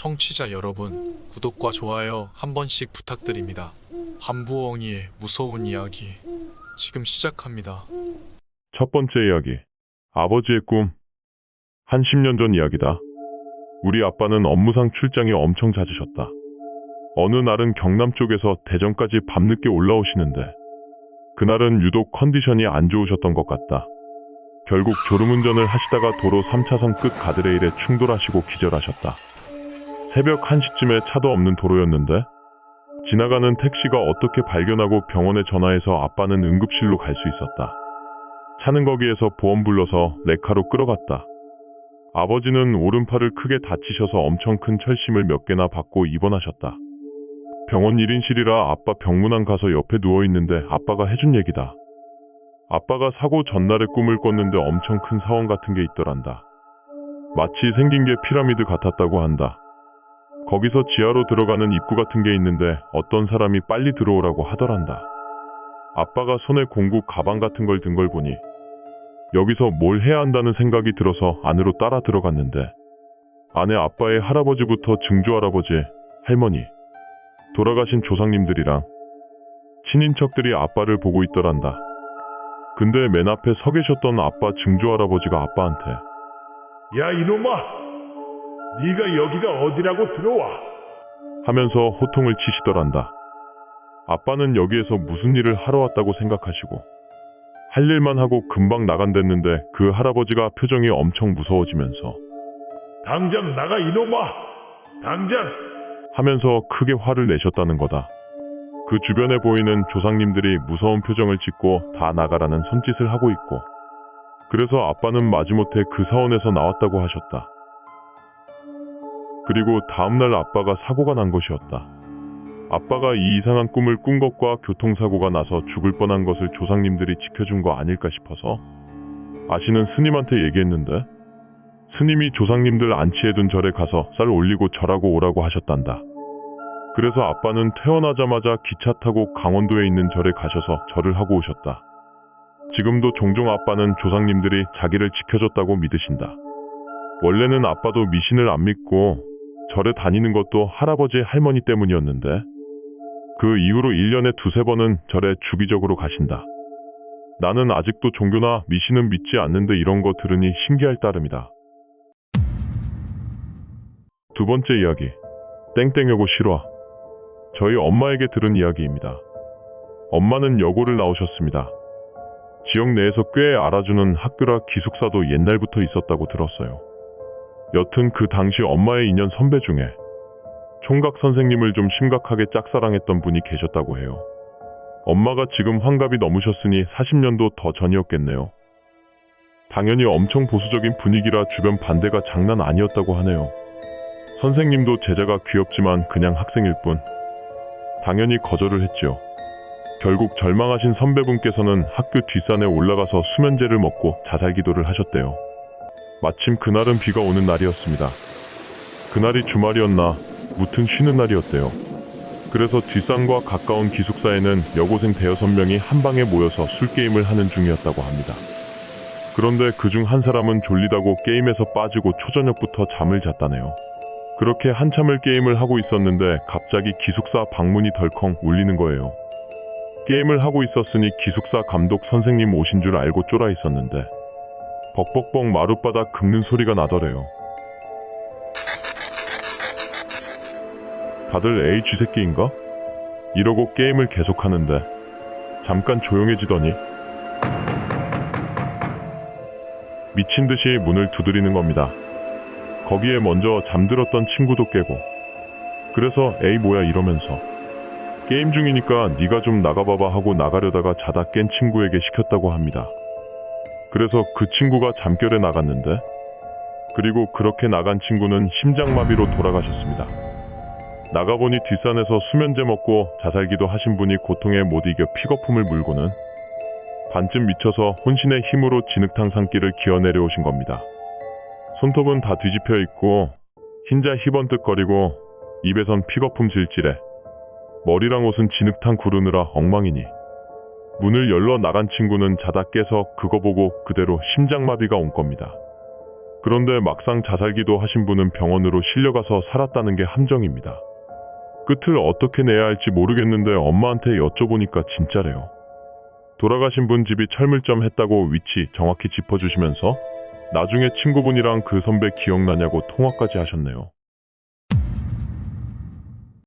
청취자 여러분, 구독과 좋아요 한 번씩 부탁드립니다. 한부엉이의 무서운 이야기 지금 시작합니다. 첫 번째 이야기. 아버지의 꿈. 한 10년 전 이야기다. 우리 아빠는 업무상 출장이 엄청 잦으셨다. 어느 날은 경남 쪽에서 대전까지 밤늦게 올라오시는데, 그날은 유독 컨디션이 안 좋으셨던 것 같다. 결국 졸음운전을 하시다가 도로 3차선 끝 가드레일에 충돌하시고 기절하셨다. 새벽 1시쯤에 차도 없는 도로였는데, 지나가는 택시가 어떻게 발견하고 병원에 전화해서 아빠는 응급실로 갈 수 있었다. 차는 거기에서 보험 불러서 레카로 끌어갔다. 아버지는 오른팔을 크게 다치셔서 엄청 큰 철심을 몇 개나 받고 입원하셨다. 병원 1인실이라 아빠 병문안 가서 옆에 누워있는데 아빠가 해준 얘기다. 아빠가 사고 전날에 꿈을 꿨는데 엄청 큰 사원 같은 게 있더란다. 마치 생긴 게 피라미드 같았다고 한다. 거기서 지하로 들어가는 입구 같은 게 있는데 어떤 사람이 빨리 들어오라고 하더란다. 아빠가 손에 공구 가방 같은 걸 든 걸 보니 여기서 뭘 해야 한다는 생각이 들어서 안으로 따라 들어갔는데 안에 아빠의 할아버지부터 증조할아버지, 할머니, 돌아가신 조상님들이랑 친인척들이 아빠를 보고 있더란다. 근데 맨 앞에 서 계셨던 아빠 증조할아버지가 아빠한테 야 이놈아 네가 여기가 어디라고 들어와 하면서 호통을 치시더란다. 아빠는 여기에서 무슨 일을 하러 왔다고 생각하시고 할 일만 하고 금방 나간댔는데 그 할아버지가 표정이 엄청 무서워지면서 당장 나가 이놈아 당장 하면서 크게 화를 내셨다는 거다. 그 주변에 보이는 조상님들이 무서운 표정을 짓고 다 나가라는 손짓을 하고 있고 그래서 아빠는 마지못해 그 사원에서 나왔다고 하셨다. 그리고 다음날 아빠가 사고가 난 것이었다. 아빠가 이 이상한 꿈을 꾼 것과 교통사고가 나서 죽을 뻔한 것을 조상님들이 지켜준 거 아닐까 싶어서 아시는 스님한테 얘기했는데 스님이 조상님들 안치해둔 절에 가서 쌀 올리고 절하고 오라고 하셨단다. 그래서 아빠는 태어나자마자 기차 타고 강원도에 있는 절에 가셔서 절을 하고 오셨다. 지금도 종종 아빠는 조상님들이 자기를 지켜줬다고 믿으신다. 원래는 아빠도 미신을 안 믿고 절에 다니는 것도 할아버지 할머니 때문이었는데 그 이후로 1년에 두세 번은 절에 주기적으로 가신다. 나는 아직도 종교나 미신은 믿지 않는데 이런 거 들으니 신기할 따름이다. 두 번째 이야기. 땡땡여고 실화. 저희 엄마에게 들은 이야기입니다. 엄마는 여고를 나오셨습니다. 지역 내에서 꽤 알아주는 학교라 기숙사도 옛날부터 있었다고 들었어요. 여튼 그 당시 엄마의 인연 선배 중에 총각 선생님을 좀 심각하게 짝사랑했던 분이 계셨다고 해요. 엄마가 지금 환갑이 넘으셨으니 40년도 더 전이었겠네요. 당연히 엄청 보수적인 분위기라 주변 반대가 장난 아니었다고 하네요. 선생님도 제자가 귀엽지만 그냥 학생일 뿐. 당연히 거절을 했지요. 결국 절망하신 선배분께서는 학교 뒷산에 올라가서 수면제를 먹고 자살 기도를 하셨대요. 마침 그날은 비가 오는 날이었습니다. 그날이 주말이었나 무튼 쉬는 날이었대요. 그래서 뒷산과 가까운 기숙사에는 여고생 대여섯 명이 한 방에 모여서 술게임을 하는 중이었다고 합니다. 그런데 그 중 한 사람은 졸리다고 게임에서 빠지고 초저녁부터 잠을 잤다네요. 그렇게 한참을 게임을 하고 있었는데 갑자기 기숙사 방문이 덜컹 울리는 거예요. 게임을 하고 있었으니 기숙사 감독 선생님 오신 줄 알고 쫄아 있었는데 벅벅벅 마룻바닥 긁는 소리가 나더래요. 다들 에이 쥐새끼인가? 이러고 게임을 계속하는데 잠깐 조용해지더니 미친 듯이 문을 두드리는 겁니다. 거기에 먼저 잠들었던 친구도 깨고 그래서 에이 뭐야 이러면서 게임 중이니까 네가 좀 나가봐봐 하고 나가려다가 자다 깬 친구에게 시켰다고 합니다. 그래서 그 친구가 잠결에 나갔는데 그리고 그렇게 나간 친구는 심장마비로 돌아가셨습니다. 나가보니 뒷산에서 수면제 먹고 자살기도 하신 분이 고통에 못 이겨 픽거품을 물고는 반쯤 미쳐서 혼신의 힘으로 진흙탕 산길을 기어 내려오신 겁니다. 손톱은 다 뒤집혀 있고 흰자 희번뜩거리고 입에선 픽거품 질질해 머리랑 옷은 진흙탕 구르느라 엉망이니 문을 열러 나간 친구는 자다 깨서 그거 보고 그대로 심장마비가 온 겁니다. 그런데 막상 자살기도 하신 분은 병원으로 실려가서 살았다는 게 함정입니다. 끝을 어떻게 내야 할지 모르겠는데 엄마한테 여쭤보니까 진짜래요. 돌아가신 분 집이 철물점 했다고 위치 정확히 짚어주시면서 나중에 친구분이랑 그 선배 기억나냐고 통화까지 하셨네요.